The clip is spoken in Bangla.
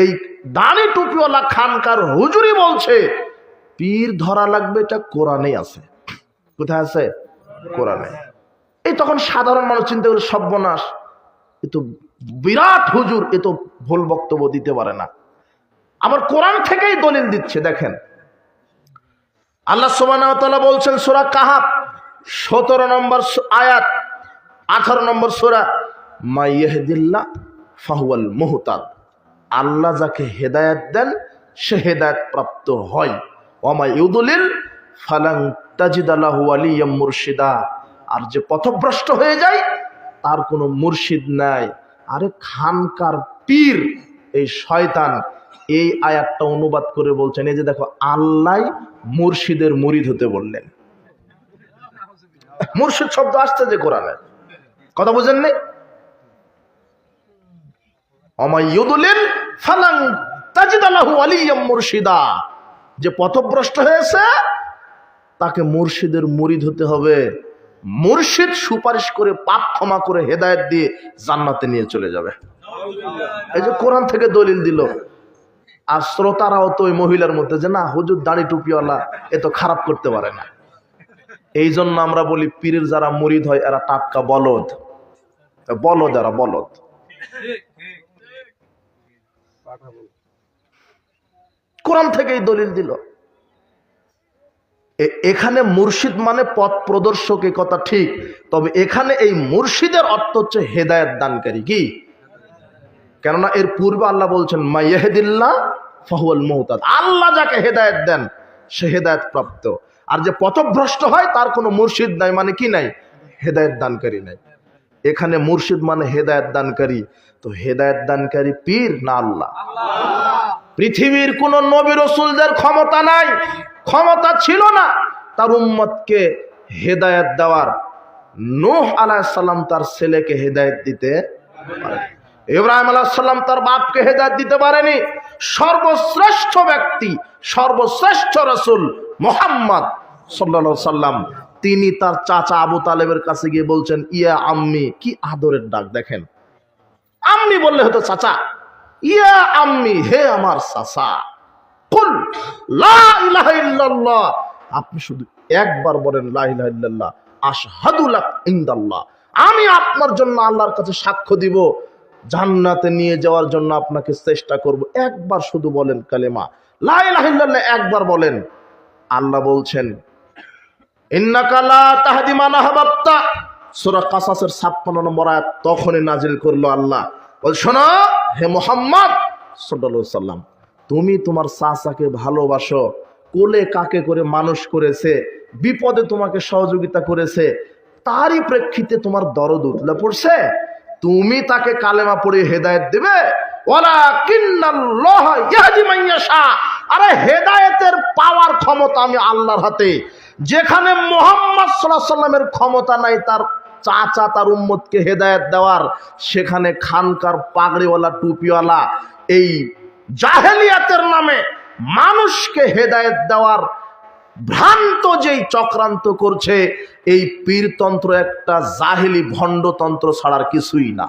এই দানি টুপিওয়ালা খানকার হুজুরি বলছে, পীর ধরা লাগবে এটা কোরআনে আছে। কোথায় আছে? কোরআনে। এই তখন সাধারণ মানুষ চিন্তা করলে সর্বনাশ। এ তো বিরাট হুজুর, এ তো ভুল বক্তব্য দিতে পারে না। আবার কোরআন থেকেই দলিল দিচ্ছে, দেখেন। আল্লাহ সোবানা বলছেন সুরা কাহাব সতেরো নম্বর আয়াত, আঠারো নম্বর সুরা মাইয়াহদিল্লা ফাহুয়াল মুহতাদ। আল্লাহ যাকে হেদায়েত দেন, সে হেদায়েত প্রাপ্ত হয়। ওমা ইউদুলিল ফালাং তাজিদালাহু আলিয়াম মুর্শিদা। আর যে পথভ্রষ্ট হয়ে যায়, তার কোনো মুর্শিদ নাই। আরে খানকার পীর, এই শয়তান, এই আয়াতটা অনুবাদ করে বলছেন, এই যে দেখো, আল্লাহ মুর্শিদের মুরিদ হতে বললেন। মুর্শিদ শব্দ আসছে যে কোরআনে। কথা বুঝেন নি অমাইয়ুদুলিল ফালাং তাজিদালাহু আলিয়াম মুর্শিদা। যে পথভ্রষ্ট হয়েছে, তাকে মুর্শিদের মুরিদ হতে হবে। মুর্শিদ সুপারিশ করে, পাপ ক্ষমা করে, হেদায়েত দিয়ে জান্নাতে নিয়ে চলে যাবে। এই যে কোরআন থেকে দলিল দিল। আর শ্রোতারাও তো ওই মহিলার মধ্যে যে, না, হুজুর দাড়ি টুপিওয়ালা, এ তো খারাপ করতে পারে না। এই জন্য আমরা বলি, পীরের যারা মুরিদ হয়, এরা টাটকা বলদ। বলদ এরা বলদ। কোরআন থেকেই দলিল দিল। এখানে মুর্শিদ মানে পথ প্রদর্শক এ কথা ঠিক, তবে এখানে এই মুর্শিদের অর্থ হচ্ছে হেদায়ত দানকারী। কি? কেননা এর পূর্বে আল্লাহ বলছেন আল্লাহ যাকে হেদায়ত দেন, সে হেদায়ত প্রাপ্ত। আর যে পথভ্রষ্ট হয়, তার কোনো মুর্শিদ নাই মানে কি নাই? হেদায়ত দানকারী নাই। এখানে মুর্শিদ মানে হেদায়ত দানকারী। তো হেদায়ত দানকারী পীর না আল্লাহ? পৃথিবীর কোন নবী রসুলদের ক্ষমতা নাই, ক্ষমতা ছিল না। তার উম্মতকে হেদায়েত দেওয়ার নূহ আলাইসাল্লাম তার ছেলেকে হেদায়েত দিতে। ইব্রাহিম আলাইসাল্লাম তার বাপকে হেদায়ত দিতে পারেনি। সর্বশ্রেষ্ঠ ব্যক্তি, সর্বশ্রেষ্ঠ রসুল মোহাম্মদ সাল্লা সাল্লাম তিনি তার চাচা আবু তালেবের কাছে গিয়ে বলছেন, ইয়া আম্মি, কি আদরের ডাক দেখেন? আম্মি বললে হতো, চাচা, ইয়া আম্মি, হে আমার চাচা আপনি শুধু একবার বলেন লা আমি আপনার জন্য আল্লাহর কাছে সাক্ষ্য দিব, জান্নাতে নিয়ে যাওয়ার জন্য আপনাকে চেষ্টা করব, একবার শুধু বলেন কালেমা, লা একবার বলেন। আল্লাহ বলছেন কাসাসের 56 নম্বর আয়াত তখনই আল্লাহ। বল হে মোহাম্মদ তুমি তোমার ভালোবাসো, কোলে কাকে করে মানুষ করেছে, বিপদে তোমাকে সহযোগিতা করেছে, তারই প্রেক্ষিতে তোমার দরদ উতলে পড়ছে, তুমি তাকে কালেমা পড়ে হেদায়েত দেবে। মান আরে হেদায়েতের পাওয়ার ক্ষমতা আমি আল্লাহর হাতে। যেখানে মোহাম্মদ সাল্লাল্লাহু সাল্লামের ক্ষমতা নাই, তার চাচা, তার উম্মতকে হেদায়েত দেওয়ার, সেখানে খানকার পাগড়িওয়ালা, টুপিওয়ালা, এই জাহেলিয়াতের নামে মানুষকে হেদায়েত দেওয়ার ভ্রান্ত যেই চক্রান্ত করছে, এই পীরতন্ত্র একটা জাহেলি ভণ্ডতন্ত্র ছাড়ার কিছুই না।